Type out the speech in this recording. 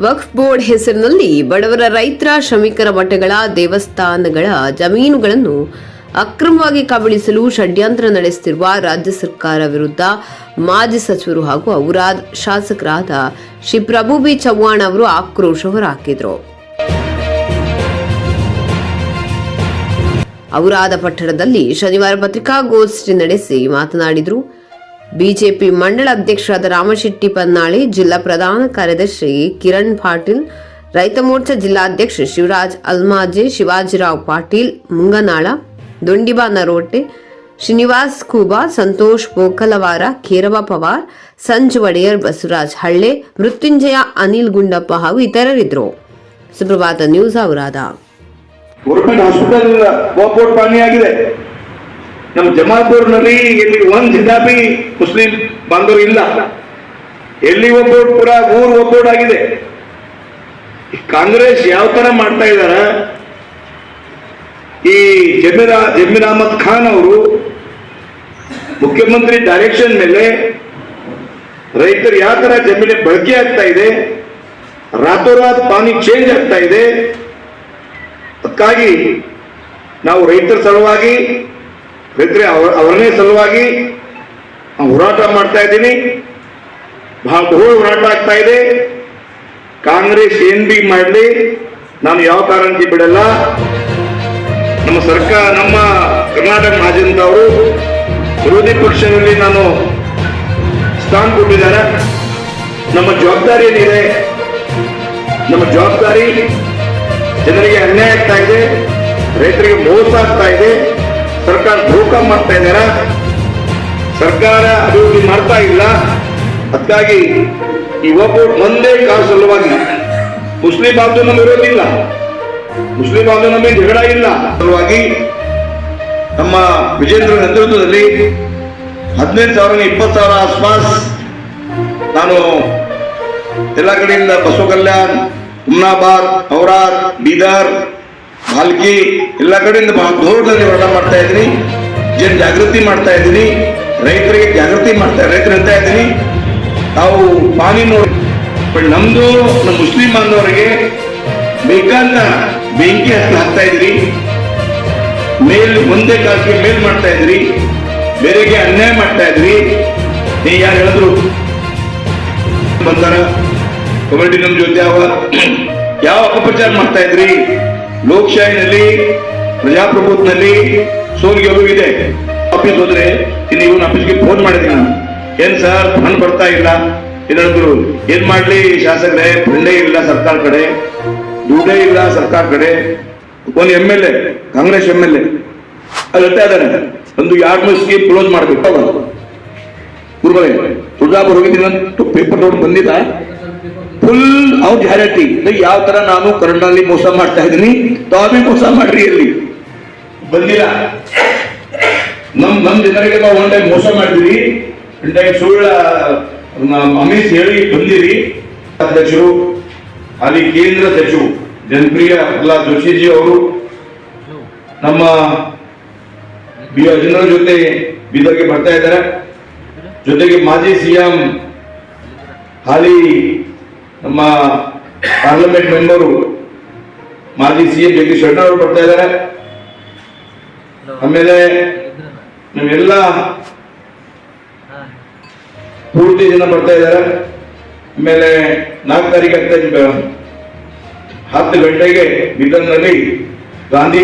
ವಕ್ಫ್ board ಹೆಸರಿನಲ್ಲಿ ಬಡವರ ರೈತರ ಶ್ರಮಿಕರ ಮಠಗಳ ದೇವಸ್ಥಾನಗಳ ಜಮೀನುಗಳನ್ನು ಅಕ್ರಮವಾಗಿ ಕಬಳಿಸಲು ಷಡ್ಯಂತ್ರ ನಡೆಸುತ್ತಿರುವ ರಾಜ್ಯ ಸರ್ಕಾರ ವಿರುದ್ಧ ಮಾಜಿ ಸಚಿವರು ಹಾಗೂ ಅವರ ಶಾಸಕರಾದ ಶ್ರೀ ಪ್ರಭು ಬಿ ಚವ್ಹಾಣ್ ಅವರು ಆಕ್ರೋಶ ಹೊರಹಾಕಿದರು. ಔರಾದ ಪಟ್ಟಣದಲ್ಲಿ ಶನಿವಾರ ಪತ್ರಿಕಾಗೋಷ್ಠಿ ನಡೆಸಿ ಮಾತನಾಡಿದರು. ಬಿಜೆಪಿ ಮಂಡಳ ಅಧ್ಯಕ್ಷರಾದ ರಾಮಶೆಟ್ಟಿ ಪನ್ನಾಳಿ, ಜಿಲ್ಲಾ ಪ್ರಧಾನ ಕಾರ್ಯದರ್ಶಿ ಕಿರಣ್ ಪಾಟೀಲ್, ರೈತ ಮೋರ್ಚಾ ಜಿಲ್ಲಾಧ್ಯಕ್ಷ ಶಿವರಾಜ್ ಅಲ್ಮಾಜೆ, ಶಿವಾಜಿರಾವ್ ಪಾಟೀಲ್, ಮುಂಗನಾಳ ದೊಂಡಿಬಾ ನರೋಟೆ ಶ್ರೀನಿವಾಸ್ ಖೂಬಾ, ಸಂತೋಷ್ ಬೋಕಲವಾರ, ಕೇರವ ಪವಾರ್, ಸಂಜು ಒಡೆಯರ್, ಬಸವರಾಜ್ ಹಳ್ಳೆ, ಮೃತ್ಯುಂಜಯ ಅನಿಲ್ ಗುಂಡಪ್ಪ ಹಾಗೂ ಇತರರಿದ್ದರು. ಸುಪ್ರಭಾತ ನ್ಯೂಸ್ ಔರಾದ ಗೌರ್ಮೆಂಟ್ ಹಾಸ್ಪಿಟಲ್ ಬೋಟ್ ಪಾನಿ ಆಗಿದೆ ನಮ್ಮ ಜಮಾಲ್ಪುರ್ನಲ್ಲಿ ಇಲ್ಲಿ ಒಂದ್ ಜಿಂದಾಬಿ ಮುಸ್ಲಿಂ ಬಾಂಧವರು ಇಲ್ಲ. ಎಲ್ಲಿ ಒಬ್ಬೋಟ್ ಪುರ ಊರು ಆಗಿದೆ. ಕಾಂಗ್ರೆಸ್ ಯಾವ ತರ ಮಾಡ್ತಾ ಇದಾರ? ಈ ಜಮೀರ್ ಜಮೀರ್ ಅಹಮದ್ ಖಾನ್ ಅವರು ಮುಖ್ಯಮಂತ್ರಿ ಡೈರೆಕ್ಷನ್ ಮೇಲೆ ರೈತರು ಯಾವ ತರ ಜಮೀನಿಗೆ ಬಳಕೆ ಆಗ್ತಾ ಇದೆ, ರಾತೋರಾತ್ ಪಾನಿ ಚೇಂಜ್ ಆಗ್ತಾ ಇದೆ. ಅದಕ್ಕಾಗಿ ನಾವು ರೈತರ ಸಲುವಾಗಿ ರೈತರ ಅವ್ರ ಅವರನ್ನೇ ಸಲುವಾಗಿ ಹೋರಾಟ ಮಾಡ್ತಾ ಇದ್ದೀನಿ. ಬಹಳ ಬಹು ಹೋರಾಟ ಆಗ್ತಾ ಇದೆ. ಕಾಂಗ್ರೆಸ್ ಏನ್ ಬಿ ಮಾಡಲಿ, ನಾನು ಯಾವ ಕಾರಣಕ್ಕೆ ಬಿಡಲ್ಲ. ನಮ್ಮ ಸರ್ಕಾರ, ನಮ್ಮ ಕರ್ನಾಟಕ ಮಹಾಜನತ ಅವರು ವಿರೋಧಿ ಪಕ್ಷದಲ್ಲಿ ನಾನು ಸ್ಥಾನ ಕೊಟ್ಟಿದ್ದಾರೆ. ನಮ್ಮ ಜವಾಬ್ದಾರಿ ಏನಿದೆ ನಮ್ಮ ಜವಾಬ್ದಾರಿ ಜನರಿಗೆ ಅನ್ಯಾಯ ಆಗ್ತಾ ಇದೆ. ರೈತರಿಗೆ ಮೋಸ ಆಗ್ತಾ ಇದೆ. ಸರ್ಕಾರ ಧೋಕ ಮಾಡ್ತಾ ಇದ್ದಾರ? ಸರ್ಕಾರ ಅಭಿವೃದ್ಧಿ ಮಾಡ್ತಾ ಇಲ್ಲ. ಅದಕ್ಕಾಗಿ ಈ ಒಬ್ಬ ಒಂದೇ ಕಾಲ ಸಲುವಾಗಿ ಮುಸ್ಲಿಂ ಬಾಂಧವ ನಮ್ಮ ಇರೋದಿಲ್ಲ. ಮುಸ್ಲಿಂ ಬಾಂಧವ ನಮಗೆ ಜಗಳ ಇಲ್ಲ. ಸಲುವಾಗಿ ನಮ್ಮ ವಿಜೇಂದ್ರ ನೇತೃತ್ವದಲ್ಲಿ ಹದಿನೈದು ಸಾವಿರ ಇಪ್ಪತ್ತು ಸಾವಿರ ಆಸ್ಪಾಸ್ ನಾನು ಎಲ್ಲ ಕಡೆಯಿಂದ ಬಸವ ಕಲ್ಯಾಣ್ ಹುಮ್ನಾಬಾದ್ ಔರಾದ್, ಬೀದರ್ ಭಾಲ್ಕಿ ಎಲ್ಲ ಕಡೆಯಿಂದ ಬಹಳ ದೂರದಲ್ಲಿ ಹೋರಾಟ ಮಾಡ್ತಾ ಇದ್ದೀನಿ. ಜನ ಜಾಗೃತಿ ಮಾಡ್ತಾ ಇದ್ದೀನಿ. ರೈತರಿಗೆ ಜಾಗೃತಿ ಮಾಡ್ತಾ ರೈತರು ಹೇಳ್ತಾ ಇದ್ದೀನಿ ನಾವು ಪಾನಿ ನೋಡಿ. ಬಟ್ ನಮ್ದು, ನಮ್ಮ ಮುಸ್ಲಿಂ ಬಾಂಧವರಿಗೆ ಬೇಕಾದ ಬೆಂಕಿ ಹತ್ತಿ ಹಾಕ್ತಾ ಇದ್ರಿ ಮೇಲ್ ಒಂದೇ ಕಾಲಕ್ಕೆ ಮೇಲ್ ಮಾಡ್ತಾ ಇದ್ರಿ ಬೇರೆಗೆ ಅನ್ಯಾಯ ಮಾಡ್ತಾ ಇದ್ರಿ ನೀ ಯಾರು ಹೇಳಿದ್ರು? ಬಂದಾರ? ಕಬಡ್ಡಿ ನಮ್ ಜೊತೆ ಯಾವ ಯಾವ ಅಪಪ್ರಚಾರ ಮಾಡ್ತಾ ಇದ್ರಿ ಲೋಕಶಾಹಿನಲ್ಲಿ, ಪ್ರಜಾಪ್ರಭುತ್ವದಲ್ಲಿ ಸೋಲಿಗೆ ಇದೆ ಆಫೀಸ್ ಹೋದ್ರೆ ಇಲ್ಲಿ ಇವನು ಆಫೀಸ್ಗೆ ಫೋನ್ ಮಾಡಿದ್ದೀನಿ ನಾನು. ಏನ್ ಸರ್ ಫಂಡ್ ಬರ್ತಾ ಇಲ್ಲ. ಏನಾದ್ರು ಏನ್ ಮಾಡ್ಲಿ ಶಾಸಕರೇ ಫಂಡೇ ಇಲ್ಲ ಸರ್ಕಾರ ಕಡೆ. ದುಡ್ಡೇ ಇಲ್ಲ ಸರ್ಕಾರ ಕಡೆ. ಒಂದು M L A, Congress M L A. ಅಲ್ಲಿ ಹೇಳ್ತಾ ಇದಾರೆ ಒಂದು ಎರಡು ಮೂರು ಸ್ಕೀಮ್ ಕ್ಲೋಸ್ ಮಾಡ್ಬೇಕು ಗುರುಗಳೇ, ತುಳಜಾಪುರ ಹೋಗಿದ್ದೀನಿ ಅಂತ ಪೇಪರ್ ನೋಡಿ ಬಂದಿದ್ದ? ಫುಲ್ ಅವ್ರ ಗ್ಯಾರಂಟಿ ಯಾವ ತರ ನಾನು ಕನ್ನಡದಲ್ಲಿ ಮೋಸ ಮಾಡ್ತಾ ಇದ್ದೀನಿ? ತಾವೇ ಮೋಸ ಮಾಡ್ರಿ ಅಲ್ಲಿ ಬಂದಿಲ್ಲ. ನಮ್ ನಮ್ ಜನರಿಗೆ ನಾವು ಒನ್ ಟೈಮ್ ಮೋಸ ಮಾಡಿದಿರಿ. ಒನ್ ಟೈಮ್ ಸುಳ್ಳ ಅಮಿತ್ ಹೇಳಿ ಬಂದಿರಿ. ಅಧ್ಯಕ್ಷರು, ಅಲ್ಲಿ ಕೇಂದ್ರ ಸಚಿವರು ಜನಪ್ರಿಯ ಪ್ರಹ್ಲಾದ್ ಜೋಶಿಜಿ ಅವರು, ನಮ್ಮ ಬಿ ಜನರ ಜೊತೆ ಬೀದರ್ಗೆ ಬರ್ತಾ ಇದ್ದಾರೆ. ಜೊತೆಗೆ ಮಾಜಿ ಸಿಎಂ ಹಾಲಿ ನಮ್ಮ ಪಾರ್ಲಿಮೆಂಟ್ ಮೆಂಬರು ಮಾಜಿ ಸಿಎಂ ಜಗದೀಶ್ ಶೆಟ್ಟರ್ ಅವರು ಬರ್ತಾ ಇದ್ದಾರೆ ಆಮೇಲೆ ನೀವೆಲ್ಲ ಪೂರ್ತಿ ಜನ ಬರ್ತಾ ಇದ್ದಾರೆ ಆಮೇಲೆ ನಾಲ್ಕು ತಾರೀಕು ಆಗ್ತಾ. ಹತ್ತು ಗಂಟೆಗೆ ಬೀದರ್ನಲ್ಲಿ ಗಾಂಧಿ